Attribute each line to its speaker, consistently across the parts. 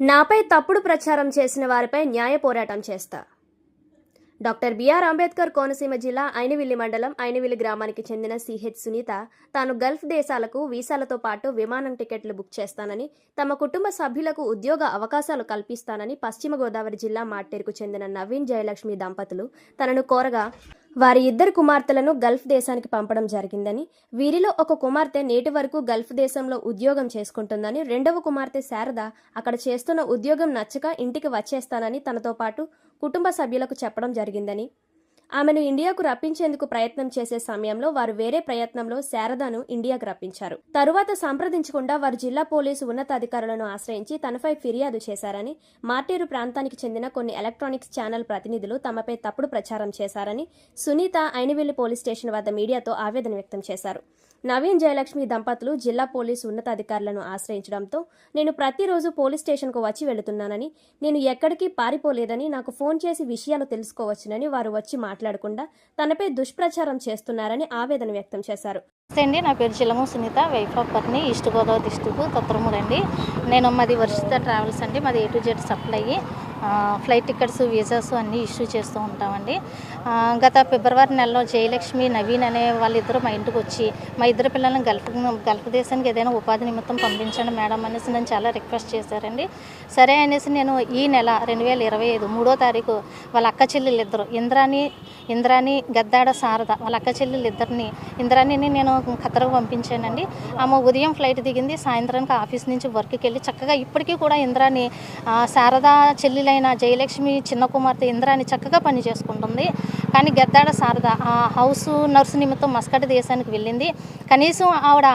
Speaker 1: నాపై తప్పుడు ప్రచారం చేసిన వారిపై న్యాయ పోరాటం చేస్తా. డాక్టర్ బిఆర్ అంబేద్కర్ కోనసీమ జిల్లా ఐనవిల్లి మండలం ఐనవిల్లి గ్రామానికి చెందిన సిహెచ్ సునీత తాను గల్ఫ్ దేశాలకు వీసాలతో పాటు విమానం టికెట్లు బుక్ చేస్తానని తమ కుటుంబ సభ్యులకు ఉద్యోగ అవకాశాలు కల్పిస్తానని పశ్చిమ గోదావరి జిల్లా మాట్టేరుకు చెందిన నవీన్ జయలక్ష్మి దంపతులు తనను కోరగా వారి ఇద్దరు కుమార్తెలను గల్ఫ్ దేశానికి పంపడం జరిగిందని వీరిలో ఒక కుమార్తె నేటి వరకు గల్ఫ్ దేశంలో ఉద్యోగం చేసుకుంటుందని రెండవ కుమార్తె శారద అక్కడ చేస్తున్న ఉద్యోగం నచ్చక ఇంటికి వచ్చేస్తానని తనతో పాటు కుటుంబ సభ్యులకు చెప్పడం జరిగిందని ఆమెను ఇండియాకు రప్పించేందుకు ప్రయత్నం చేసే సమయంలో వారు వేరే ప్రయత్నంలో శారదను ఇండియాకు రప్పించారు. తరువాత సంప్రదించకుండా వారు జిల్లా పోలీసు ఉన్నతాధికారులను ఆశ్రయించి తనపై ఫిర్యాదు చేశారని మార్టేరు ప్రాంతానికి చెందిన కొన్ని ఎలక్ట్రానిక్స్ ఛానల్ ప్రతినిధులు తమపై తప్పుడు ప్రచారం చేశారని సునీత ఐనవెల్లి పోలీస్ స్టేషన్ వద్ద మీడియాతో ఆవేదన వ్యక్తం చేశారు. నవీన్ జయలక్ష్మి దంపతులు జిల్లా పోలీసు ఉన్నతాధికారులను ఆశ్రయించడంతో నేను ప్రతిరోజు పోలీస్ స్టేషన్కు వచ్చి వెళుతున్నానని నేను ఎక్కడికి పారిపోలేదని నాకు ఫోన్ చేసి విషయాలు తెలుసుకోవచ్చునని వారు వచ్చి మాట్లాడకుండా తనపై దుష్ప్రచారం చేస్తున్నారని ఆవేదన వ్యక్తం చేశారు.
Speaker 2: నమస్తే అండి నా పేరు Chilamu Sunitha wife of east Godavari district Thottaramudu అండి నేను మాది వర్షిత ట్రావెల్స్ అండి మాది A to Z supply flight tickets visas అన్నీ ఇష్యూ చేస్తూ ఉంటామండి. గత ఫిబ్రవరి నెలలో జయలక్ష్మి నవీన్ అనే వాళ్ళిద్దరూ మా ఇంటికి వచ్చి మా ఇద్దరు పిల్లల్ని గల్ఫ్ గల్ఫ్ దేశానికి ఏదైనా ఉపాధి నిమిత్తం పంపించండి మేడం అనేసి నన్ను చాలా రిక్వెస్ట్ చేశారండి. సరే అనేసి నేను ఈ నెల రెండు వేల ఇరవై ఐదు మూడో తారీఖు వాళ్ళ అక్క చెల్లెలు ఇద్దరు ఇంద్రాని ఇంద్రాణి గద్దాడ శారద వాళ్ళ అక్క చెల్లెలు ఇద్దరిని ఇంద్రాణిని నేను ఖతర్కు పంపించానండి. ఆమె ఉదయం ఫ్లైట్ దిగింది సాయంత్రానికి ఆఫీస్ నుంచి వర్క్కి వెళ్ళి చక్కగా ఇప్పటికీ కూడా ఇంద్రాణి శారదా చెల్లెలు చెల్లెలైన జయలక్ష్మి చిన్న కుమార్తె ఇంద్రాని చక్కగా పని చేసుకుంటుంది. కానీ గద్దాడ శారద ఆ హౌస్ నర్సు నిమిత్తం మస్కట్ దేశానికి వెళ్ళింది. కనీసం ఆవిడ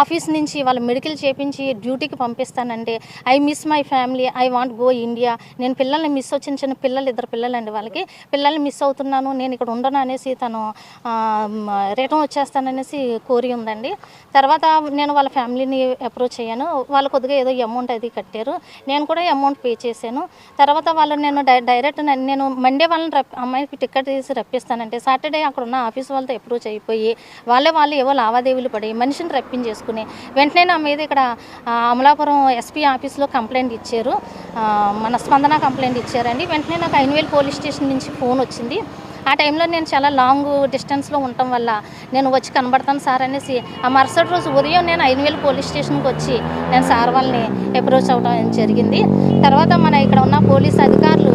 Speaker 2: ఆఫీస్ నుంచి వాళ్ళ మెడికల్ చేపించి డ్యూటీకి పంపిస్తానండి I miss my family I want go India. నేను పిల్లల్ని మిస్ వచ్చిన చిన్న పిల్లలు ఇద్దరు పిల్లలండి వాళ్ళకి. పిల్లల్ని మిస్ అవుతున్నాను నేను ఇక్కడ ఉండను అనేసి తను రిటర్న్ వచ్చేస్తాననేసి కోరి ఉందండి. తర్వాత నేను వాళ్ళ ఫ్యామిలీని అప్రోచ్ అయ్యాను. వాళ్ళు కొద్దిగా ఏదో అమౌంట్ అది కట్టారు. నేను కూడా అమౌంట్ పే చేశాను. తర్వాత తర్వాత వాళ్ళు నేను డై డైరెక్ట్ నేను మండే వాళ్ళని రప్ అమ్మాయికి టికెట్ తీసి రప్పిస్తానంటే సాటర్డే అక్కడ ఉన్న ఆఫీస్ వాళ్ళతో అప్రూవ్ అయిపోయి వాళ్ళే వాళ్ళు ఏవో లావాదేవీలు పడి మనిషిని రప్పించేసుకుని వెంటనే నా మీద ఇక్కడ అమలాపురం ఎస్పీ ఆఫీస్లో కంప్లైంట్ ఇచ్చారు. మన స్పందన కంప్లైంట్ ఇచ్చారండి. వెంటనే నాకు ఐన్వేల్ పోలీస్ స్టేషన్ నుంచి ఫోన్ వచ్చింది. ఆ టైంలో నేను చాలా లాంగ్ డిస్టెన్స్లో ఉండటం వల్ల నేను వచ్చి కనబడతాను సార్ అనేసి ఆ మరుసటి రోజు ఉదయం నేను ఐదువేలు పోలీస్ స్టేషన్కి వచ్చి నేను సార్ వాళ్ళని అప్రోచ్ అవ్వడం జరిగింది. తర్వాత మన ఇక్కడ ఉన్న పోలీస్ అధికారులు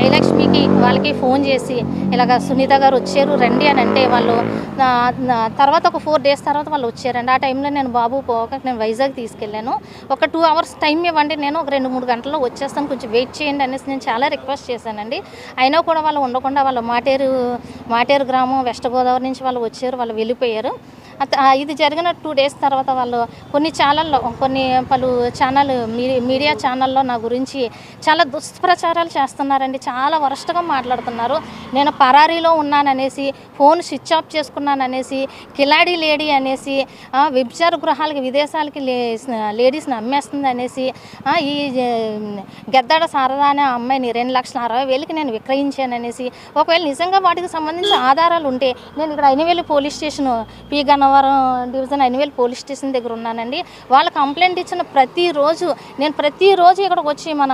Speaker 2: జయలక్ష్మికి వాళ్ళకి ఫోన్ చేసి ఇలాగ సునీత గారు వచ్చారు రండి అని అంటే వాళ్ళు తర్వాత ఒక ఫోర్ డేస్ తర్వాత వాళ్ళు వచ్చారండి. ఆ టైంలో నేను బాబు పోక నేను వైజాగ్ తీసుకెళ్ళాను. ఒక టూ అవర్స్ టైం ఇవ్వండి నేను ఒక రెండు మూడు గంటల్లో వచ్చేస్తాను కొంచెం వెయిట్ చేయండి అనేసి నేను చాలా రిక్వెస్ట్ చేశానండి. అయినా కూడా వాళ్ళు ఉండకుండా వాళ్ళు మాటేరు మాటేరు గ్రామం వెస్ట్ గోదావరి నుంచి వాళ్ళు వచ్చారు వాళ్ళు వెళ్ళిపోయారు. ఇది జరిగిన టూ డేస్ తర్వాత వాళ్ళు కొన్ని ఛానల్లో కొన్ని పలు ఛానల్ మీడియా ఛానల్లో నా గురించి చాలా దుష్ప్రచారాలు చేస్తున్నారండి. చాలా వరస్ట్గా మాట్లాడుతున్నారు. నేను పరారీలో ఉన్నాననేసి ఫోన్ స్విచ్ ఆఫ్ చేసుకున్నాననేసి కిలాడి లేడీ అనేసి విభచార గృహాలకి విదేశాలకి లేడీస్ని అమ్మేస్తుంది అనేసి ఈ గెద్దడ గెద్దాడ శారదా అనే అమ్మాయిని రెండు లక్షల అరవై వేలకి నేను విక్రయించాననేసి ఒకవేళ నిజంగా వాటికి సంబంధించిన ఆధారాలు ఉంటే నేను ఇక్కడ Ainavilli police station P. Gannavaram division Ainavilli police station దగ్గర ఉన్నానండి. వాళ్ళు కంప్లైంట్ ఇచ్చిన ప్రతిరోజు నేను ప్రతిరోజు ఇక్కడికి వచ్చి మన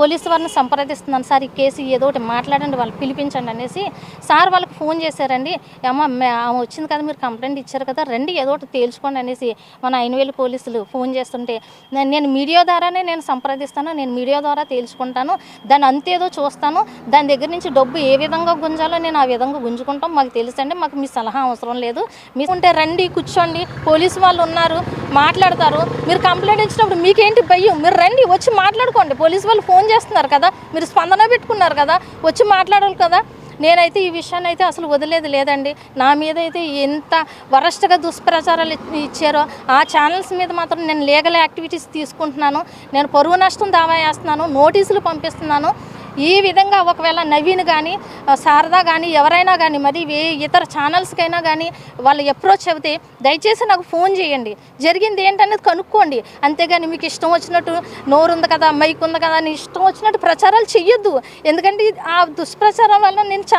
Speaker 2: పోలీసు వారిని సంప్రదిస్తున్నాను. సార్ ఈ కేసు ఏదో ఒకటి మాట్లాడండి వాళ్ళు పిలిపించండి. అనేసి సార్ వాళ్ళకి ఫోన్ చేశారండి. అమ్మ ఆమె వచ్చింది కదా మీరు కంప్లైంట్ ఇచ్చారు కదా రండి ఏదో ఒకటి తేల్చుకోండి అనేసి మన అయినవేలు పోలీసులు ఫోన్ చేస్తుంటే నేను- నేను మీడియా ద్వారానే నేను సంప్రదిస్తాను నేను మీడియా ద్వారా తేల్చుకుంటాను దాని అంతేదో చూస్తాను దాని దగ్గర నుంచి డబ్బు ఏ విధంగా గుంజాలో నేను ఆ విధంగా గుంజుకుంటాం మాకు తెలుసండి మాకు మీ సలహా అవసరం లేదు. మీరు ఉంటే రండి కూర్చోండి పోలీసు వాళ్ళు ఉన్నారు మాట్లాడతారు. మీరు కంప్లైంట్ ఇచ్చినప్పుడు మీకేంటి భయం? మీరు రండి వచ్చి మాట్లాడుకోండి. పోలీసు వాళ్ళు ఫోన్ చేస్తున్నారు కదా మీరు స్పందన పెట్టుకున్నారు కదా వచ్చి మాట్లాడాలి కదా నేనైతే ఈ విషయాన్ని అయితే అసలు వదిలేదు లేదండి. నా మీద అయితే ఎంత వరస్ట్గా దుష్ప్రచారాలు ఇచ్చారో ఆ ఛానల్స్ మీద మాత్రం నేను లీగల్ యాక్టివిటీస్ తీసుకుంటున్నాను. నేను పరువు నష్టం దావా వేస్తున్నాను నోటీసులు పంపిస్తున్నాను. ఈ విధంగా ఒకవేళ నవీన్ కానీ శారదా కానీ ఎవరైనా కానీ మరి ఇతర ఛానల్స్కైనా కానీ వాళ్ళు అప్రోచ్ అవుతే దయచేసి నాకు ఫోన్ చేయండి. జరిగింది ఏంటనేది కనుక్కోండి. అంతేగాని మీకు ఇష్టం వచ్చినట్టు నోరు ఉంది కదా మైక్ ఉంది కదా అని ఇష్టం వచ్చినట్టు ప్రచారాలు చెయ్యొద్దు. ఎందుకంటే ఆ దుష్ప్రచారం వల్ల నేను చా-